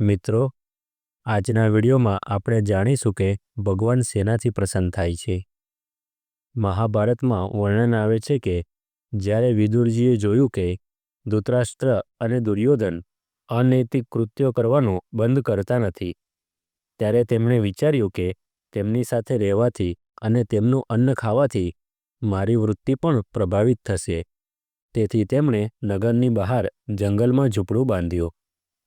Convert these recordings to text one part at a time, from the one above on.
મિત્રો, આજના વિડીયોમાં આપણે જાણીશું કે ભગવાન સેનાથી પ્રસન્ન થાય છે. મહાભારતમાં વર્ણન આવે છે કે જ્યારે વિદુરજીએ જોયું કે ધૃતરાષ્ટ્ર અને દુર્યોધન અનૈતિક કૃત્યો કરવાનું બંધ કરતા નથી, ત્યારે તેમણે વિચાર્યું કે તેમની સાથે રહેવાથી અને તેમનું અન્ન ખાવાથી મારી વૃત્તિ પણ પ્રભાવિત થશે. તેથી તેમણે નગરની બહાર જંગલમાં ઝૂંપડું બાંધ્યું.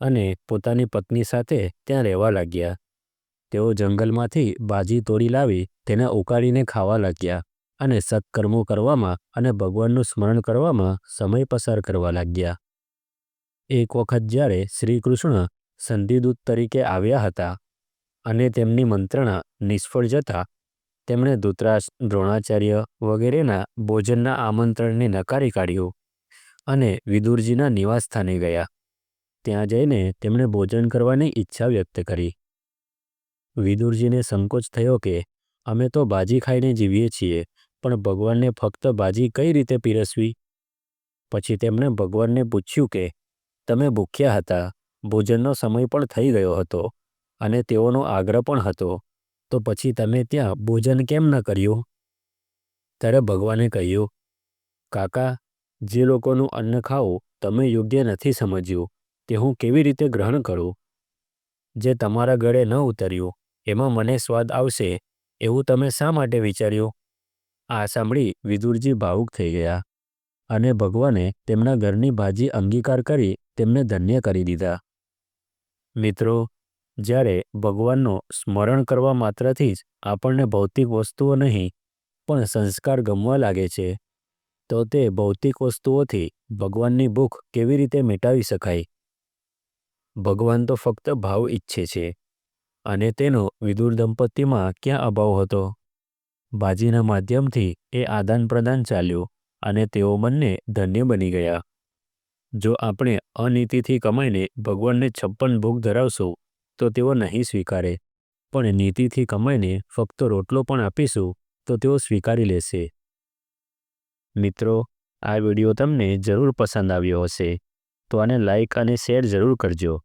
અને પોતાની પત્ની સાથે ત્યાં રહેવા લાગ્યા. તેઓ જંગલમાંથી બાજી તોડી લાવી, તેને ઉકાળીને ખાવા લાગ્યા અને સત્કર્મો કરવામાં અને ભગવાનનું સ્મરણ કરવામાં સમય પસાર કરવા લાગ્યા. એક વખત જ્યારે શ્રી કૃષ્ણ સંધિદૂત તરીકે આવ્યા હતા અને તેમની મંત્રણા નિષ્ફળ જતા, તેમણે ધૃતરાષ્ટ્ર દ્રોણાચાર્ય વગેરેના ભોજનના આમંત્રણને નકારી કાઢ્યું અને વિદુરજીના નિવાસસ્થાને ગયા. ત્યાં જઈને તેમણે ભોજન કરવાની ઈચ્છા વ્યક્ત કરી. વિદુરજીને સંકોચ થયો કે, અમે તો ભાજી ખાઈને જીવીએ છીએ, પણ ભગવાનને ફક્ત ભાજી કઈ રીતે પીરસવી? પછી તેમણે ભગવાનને પૂછ્યું કે, તમે ભૂખ્યા હતા, ભોજનનો સમય પણ થઈ ગયો હતો અને તેઓનો આગ્રહ પણ હતો, તો પછી તમે ત્યાં ભોજન કેમ ન કર્યું? ત્યારે ભગવાને કહ્યું, કાકા, જે લોકોનું અન્ન ખાવું તમે યોગ્ય નથી સમજ્યું. તે હું કેવી રીતે ગ્રહણ કરું? જે તમારા ગળે ન ઉતર્યું, એમાં મને સ્વાદ આવશે, એવું તમે શા માટે વિચાર્યું? આ સાંભળી વિદુરજી ભાવુક થઈ ગયા અને ભગવાને તેમના ઘરની ભાજી અંગીકાર કરી તેમને ધન્ય કરી દીધા. મિત્રો, જ્યારે ભગવાનનો સ્મરણ કરવા માત્રથી જ આપણને ભૌતિક વસ્તુઓ નહીં, પણ સંસ્કાર ગમવા લાગે છે, તો તે ભૌતિક વસ્તુઓથી ભગવાનની ભૂખ કેવી રીતે મિટાવી શકાય? ભગવાન તો ફક્ત ભાવ ઈચ્છે છે અને તેનો વિદુર દંપતીમાં ક્યાં અભાવ હતો? બાજીના માધ્યમથી એ આદાન પ્રદાન ચાલ્યું અને તેઓ બંને ધન્ય બની ગયા. જો આપણે અનીતિથી કમાઈને ભગવાનને છપ્પન ભોગ ધરાવશું, તો તેઓ નહીં સ્વીકારે. પણ નીતિથી કમાઈને ફક્ત રોટલો પણ આપીશું, તો તેઓ સ્વીકારી લેશે. મિત્રો, આ વીડિયો તમને જરૂર પસંદ આવ્યો હશે, તો આને લાઇક અને શેર જરૂર કરજો.